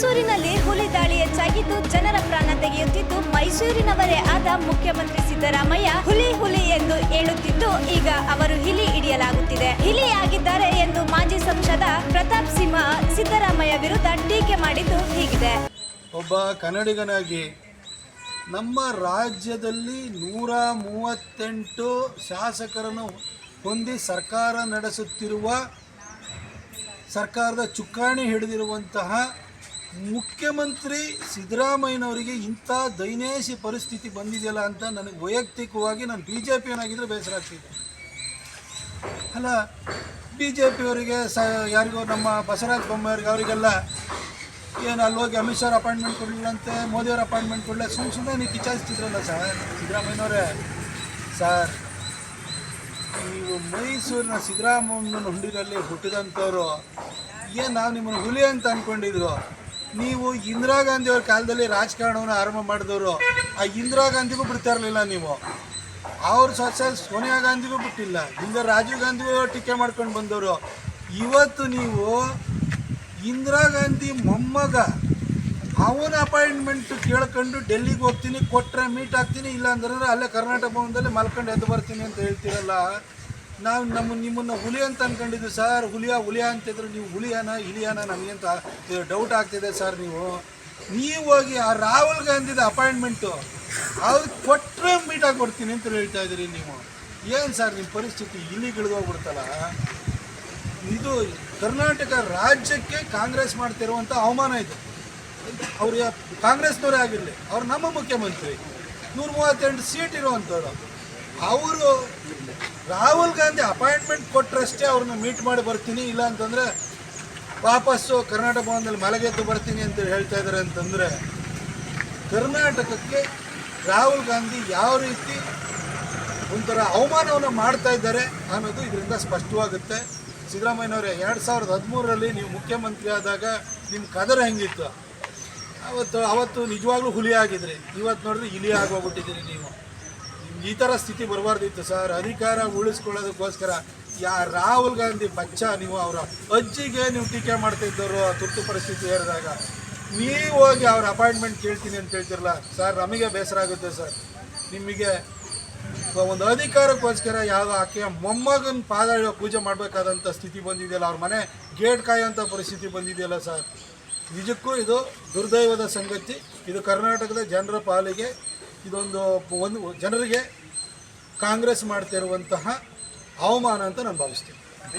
ಮೈಸೂರಿನಲ್ಲಿ ಹುಲಿ ದಾಳಿ ಹೆಚ್ಚಾಗಿದ್ದು ಜನರ ಪ್ರಾಣ ತೆಗೆಯುತ್ತಿದ್ದು ಮೈಸೂರಿನವರೇ ಆದ ಮುಖ್ಯಮಂತ್ರಿ ಸಿದ್ದರಾಮಯ್ಯ ಹುಲಿ ಹುಲಿ ಎಂದು ಹೇಳುತ್ತಿದ್ದು ಈಗ ಅವರು ಹಿಲಿ ಹಿಡಿಯಲಾಗುತ್ತಿದೆ. ಹಿಲಿಯಾಗಿದ್ದಾರೆ ಎಂದು ಮಾಜಿ ಸಂಸದ ಪ್ರತಾಪ್ ಸಿಂಹ ಸಿದ್ದರಾಮಯ್ಯ ವಿರುದ್ಧ ಟೀಕೆ ಮಾಡಿದ್ದು ಹೀಗಿದೆ. ಒಬ್ಬ ಕನ್ನಡಿಗನಾಗಿ ನಮ್ಮ ರಾಜ್ಯದಲ್ಲಿ ನೂರ ಮೂವತ್ತೆಂಟು ಶಾಸಕರನ್ನು ಹೊಂದಿ ಸರ್ಕಾರ ನಡೆಸುತ್ತಿರುವ ಸರ್ಕಾರದ ಚುಕ್ಕಾಣಿ ಹಿಡಿದಿರುವಂತಹ ಮುಖ್ಯಮಂತ್ರಿ ಸಿದ್ದರಾಮಯ್ಯನವರಿಗೆ ಇಂಥ ದೈನೇಶಿ ಪರಿಸ್ಥಿತಿ ಬಂದಿದೆಯಲ್ಲ ಅಂತ ನನಗೆ ವೈಯಕ್ತಿಕವಾಗಿ ನಾನು ಬಿ ಜೆ ಪಿಯವನಾಗಿದ್ದರೆ ಬೇಸರ ಆಗ್ತಿದೆ. ಅಲ್ಲ ಬಿ ಜೆ ಪಿಯವರಿಗೆ ಸ, ಯಾರಿಗೋ ನಮ್ಮ ಬಸವರಾಜ ಬೊಮ್ಮಾಯಿಗೆ ಅವರಿಗೆಲ್ಲ ಏನು ಅಲ್ಲಿ ಹೋಗಿ ಅಮಿತ್ ಶಾ ಅಪಾಯಿಂಟ್ಮೆಂಟ್ ಕೊಡಲಿಲ್ಲಂತೆ ಮೋದಿಯವ್ರ ಅಪಾಯಿಂಟ್ಮೆಂಟ್ ಕೊಡಲಿಲ್ಲ ಸುಮ್ಮನೆ ಸುಮ್ಮನೆ ನೀವು ಕಿಚಾಯಿಸ್ತಿದ್ರಲ್ಲ ಸರ್, ಸಿದ್ದರಾಮಯ್ಯನವರೇ? ಸರ್, ನೀವು ಮೈಸೂರಿನ ಸಿದ್ದರಾಮಯ್ಯನ ಹುಂಡಿನಲ್ಲಿ ಹುಟ್ಟಿದಂಥವ್ರು, ಏನು ನಾವು ನಿಮ್ಮನ್ನು ಹುಲಿ ಅಂತ ಅಂದ್ಕೊಂಡಿದ್ರು ನೀವು ಇಂದಿರಾ ಗಾಂಧಿ ಅವ್ರ ಕಾಲದಲ್ಲಿ ರಾಜಕಾರಣವನ್ನು ಆರಂಭ ಮಾಡಿದವರು, ಆ ಇಂದಿರಾ ಗಾಂಧಿಗೂ ಬಿಡ್ತಾ ಇರಲಿಲ್ಲ ನೀವು. ಅವ್ರ ಸೊಸೆ ಸೋನಿಯಾ ಗಾಂಧಿಗೂ ಬಿಟ್ಟಿಲ್ಲ ಹಿಂದೆ ರಾಜೀವ್ ಗಾಂಧಿಗೂ ಟೀಕೆ ಮಾಡ್ಕೊಂಡು ಬಂದವರು. ಇವತ್ತು ನೀವು ಇಂದಿರಾ ಗಾಂಧಿ ಮೊಮ್ಮಗ, ಅವನ ಅಪಾಯಿಂಟ್ಮೆಂಟ್ ಕೇಳ್ಕೊಂಡು ಡೆಲ್ಲಿಗೆ ಹೋಗ್ತೀನಿ ಕೊಟ್ಟರೆ ಮೀಟ್ ಆಗ್ತೀನಿ, ಇಲ್ಲ ಅಂತಂದ್ರೆ ಅಲ್ಲೇ ಕರ್ನಾಟಕ ಭವನದಲ್ಲಿ ಮಲ್ಕೊಂಡು ಎದ್ದು ಬರ್ತೀನಿ ಅಂತ ಹೇಳ್ತೀರಲ್ಲ ನಾವು ನಮ್ಮ ನಿಮ್ಮನ್ನು ಹುಲಿ ಅಂತ ಅಂದ್ಕೊಂಡಿದ್ವಿ ಸರ್, ಹುಲಿಯ ಹುಲಿಯ ಅಂತಿದ್ರೆ. ನೀವು ಹುಲಿಯಾನ, ಇಲಿಯಾನ? ನಮಗೆಂತ ಡೌಟ್ ಆಗ್ತಿದೆ ಸರ್ ನೀವು. ನೀವು ಹೋಗಿ ಆ ರಾಹುಲ್ ಗಾಂಧಿದ ಅಪಾಯಿಂಟ್ಮೆಂಟು ಅವ್ರು ಕೊಟ್ಟರೆ ಮೀಟಾಗಿ ಕೊಡ್ತೀನಿ ಅಂತ ಹೇಳ್ತಾ ಇದ್ದೀರಿ ನೀವು. ಏನು ಸರ್ ನಿಮ್ಮ ಪರಿಸ್ಥಿತಿ? ಇಲ್ಲಿ ಇಳಿದೋಗ್ಬಿಡ್ತಲ್ಲ ಇದು ಕರ್ನಾಟಕ ರಾಜ್ಯಕ್ಕೆ ಕಾಂಗ್ರೆಸ್ ಮಾಡ್ತಿರುವಂಥ ಅವಮಾನ ಇದು. ಅವ್ರ ಕಾಂಗ್ರೆಸ್ನವರೇ ಆಗಿರಲಿ, ಅವ್ರು ನಮ್ಮ ಮುಖ್ಯಮಂತ್ರಿ. ನೂರ ಮೂವತ್ತೆಂಟು ಸೀಟ್ ಇರುವಂಥವ್ರು ಅವರು ರಾಹುಲ್ ಗಾಂಧಿ ಅಪಾಯಿಂಟ್ಮೆಂಟ್ ಕೊಟ್ಟರಷ್ಟೇ ಅವ್ರನ್ನ ಮೀಟ್ ಮಾಡಿ ಬರ್ತೀನಿ, ಇಲ್ಲ ಅಂತಂದರೆ ವಾಪಸ್ಸು ಕರ್ನಾಟಕ ಭವನದಲ್ಲಿ ಮಲಗೆದ್ದು ಬರ್ತೀನಿ ಅಂತ ಹೇಳ್ತಾ ಇದ್ದಾರೆ ಅಂತಂದರೆ ಕರ್ನಾಟಕಕ್ಕೆ ರಾಹುಲ್ ಗಾಂಧಿ ಯಾವ ರೀತಿ ಒಂಥರ ಅವಮಾನವನ್ನು ಮಾಡ್ತಾ ಇದ್ದಾರೆ ಅನ್ನೋದು ಇದರಿಂದ ಸ್ಪಷ್ಟವಾಗುತ್ತೆ. ಸಿದ್ದರಾಮಯ್ಯನವರೇ, ಎರಡು ಸಾವಿರದ ಹದಿಮೂರರಲ್ಲಿ ನೀವು ಮುಖ್ಯಮಂತ್ರಿ ಆದಾಗ ನಿಮ್ಮ ಕದರ ಹೆಂಗಿತ್ತು? ಅವತ್ತು ಅವತ್ತು ನಿಜವಾಗ್ಲೂ ಹುಲಿ ಆಗಿದ್ರಿ. ಇವತ್ತು ನೋಡಿದ್ರೆ ಇಲಿ ಆಗೋಗ್ಬಿಟ್ಟಿದ್ದೀರಿ ನೀವು. ಈ ಥರ ಸ್ಥಿತಿ ಬರಬಾರ್ದಿತ್ತು ಸರ್. ಅಧಿಕಾರ ಉಳಿಸ್ಕೊಳ್ಳೋದಕ್ಕೋಸ್ಕರ ಯಾ ರಾಹುಲ್ ಗಾಂಧಿ ಬಚ್ಚ ನೀವು ಅವರ ಅಜ್ಜಿಗೆ ನೀವು ಟೀಕೆ ಆ ತುರ್ತು ಪರಿಸ್ಥಿತಿ ಹೇಳಿದಾಗ ನೀವು ಹೋಗಿ ಅವ್ರ ಅಪಾಯಿಂಟ್ಮೆಂಟ್ ಕೇಳ್ತೀನಿ ಅಂತ ಹೇಳ್ತಿರಲ್ಲ ಸರ್, ನಮಗೆ ಬೇಸರ ಆಗುತ್ತೆ ಸರ್. ನಿಮಗೆ ಒಂದು ಅಧಿಕಾರಕ್ಕೋಸ್ಕರ ಯಾವ ಆಕೆಯ ಮೊಮ್ಮಗನ ಪಾದ ಪೂಜೆ ಮಾಡಬೇಕಾದಂಥ ಸ್ಥಿತಿ ಬಂದಿದೆಯಲ್ಲ, ಅವ್ರ ಮನೆ ಗೇಟ್ ಕಾಯೋಂಥ ಪರಿಸ್ಥಿತಿ ಬಂದಿದೆಯಲ್ಲ ಸರ್. ನಿಜಕ್ಕೂ ಇದು ದುರ್ದೈವದ ಸಂಗತಿ. ಇದು ಕರ್ನಾಟಕದ ಜನರ ಪಾಲಿಗೆ ಇದೊಂದು ಒಂದು ಜನರಿಗೆ ಕಾಂಗ್ರೆಸ್ ಮಾಡ್ತಿರುವಂತಹ ಅವಮಾನ ಅಂತ ನಾನು ಭಾವಿಸ್ತೀನಿ.